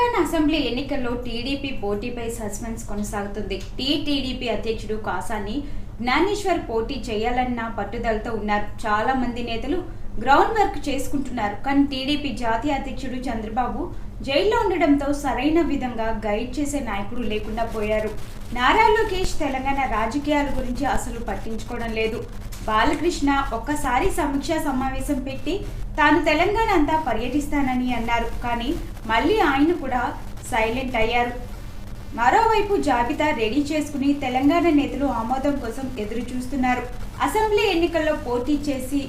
Telangana assembly ఎన్నికల్లో TDP పోటీపై suspense కొనసాగుతుంది. టీటీడీపీ అధ్యక్షుడు కాసాని జ్ఞానేశ్వర్ పోటీ చేయాలన్న పట్టుదలతో ఉన్నారు. చాలా మంది నేతలు గ్రౌండ్ వర్క్ చేసుకుంటున్నారు. కానీ టీడీపీ జాతీయ అధ్యక్షుడు చంద్రబాబు జైల్లో ఉండడంతో సరైన విధంగా గైడ్ చేసే నాయకుడు లేకుండా పోయారు. నారా లోకేష్ తెలంగాణ రాజకీయాల గురించి అసలు పట్టించుకోవడం లేదు. బాలకృష్ణ ఒక్కసారి సమీక్షా సమావేశం పెట్టి తాను తెలంగాణ అంతా పర్యటిస్తానని అన్నారు. కానీ మళ్ళీ ఆయన కూడా సైలెంట్ అయ్యారు. మరోవైపు జాబితా రెడీ చేసుకుని తెలంగాణ నేతలు ఆమోదం కోసం ఎదురు చూస్తున్నారు అసెంబ్లీ ఎన్నికల్లో పోటీ చేసి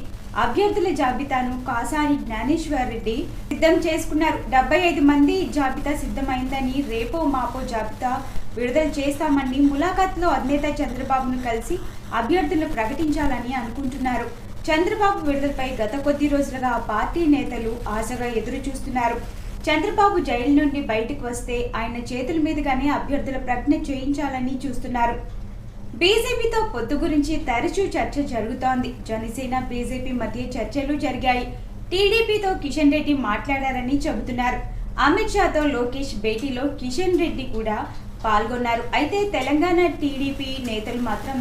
అభ్యర్థుల జాబితాను కాసాని జ్ఞానేశ్వర్ రెడ్డి సిద్ధం చేసుకున్నారు. డెబ్బై ఐదు మంది జాబితా సిద్ధమైందని రేపో మాపో జాబితా విడుదల చేస్తామని ములాఖాత్లో అధినేత చంద్రబాబును కలిసి అభ్యర్థులు ప్రకటించాలని అనుకుంటున్నారు. చంద్రబాబు విడుదలపై గత కొద్ది రోజులుగా పార్టీ నేతలు ఆశగా ఎదురు చూస్తున్నారు చంద్రబాబు జైలు నుండి బయటకు వస్తే ఆయన చేతుల మీదుగానే అభ్యర్థుల ప్రకటన చేయించాలని చూస్తున్నారు. బీజేపీతో పొత్తు గురించి తరచూ చర్చ జరుగుతోంది. జనసేన బీజేపీ మధ్య చర్చలు జరిగాయి. టీడీపీతో కిషన్ రెడ్డి మాట్లాడారని చెబుతున్నారు. అమిత్ షాతో లోకేష్ భేటీలో కిషన్ రెడ్డి కూడా పాల్గొన్నారు. అయితే తెలంగాణ టీడీపీ నేతలు మాత్రం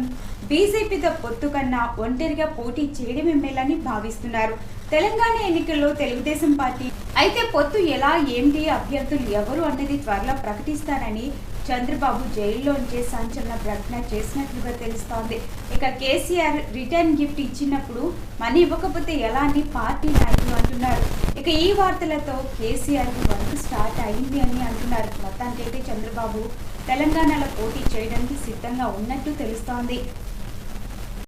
బీజేపీతో పొత్తు కన్నా ఒంటరిగా పోటీ చేయడమే మేలని భావిస్తున్నారు. తెలంగాణ ఎన్నికల్లో తెలుగుదేశం పార్టీ అయితే పొత్తు ఎలా? ఏంటి? అభ్యర్థులు ఎవరు అనేది త్వరలో ప్రకటిస్తారని చంద్రబాబు జైల్లోంచే సంచలన ప్రకటన చేసినట్లుగా తెలుస్తోంది. ఇక కేసీఆర్ రిటర్న్ గిఫ్ట్ ఇచ్చినప్పుడు మనీ ఇవ్వకపోతే ఎలా అని పార్టీ నాయకులు అంటున్నారు? ఇక ఈ వార్తలతో కేసీఆర్ వర్క్ స్టార్ట్ అయింది అని అంటున్నారు. మొత్తానికైతే చంద్రబాబు తెలంగాణలో పోటీ చేయడానికి సిద్ధంగా ఉన్నట్టు తెలుస్తోంది.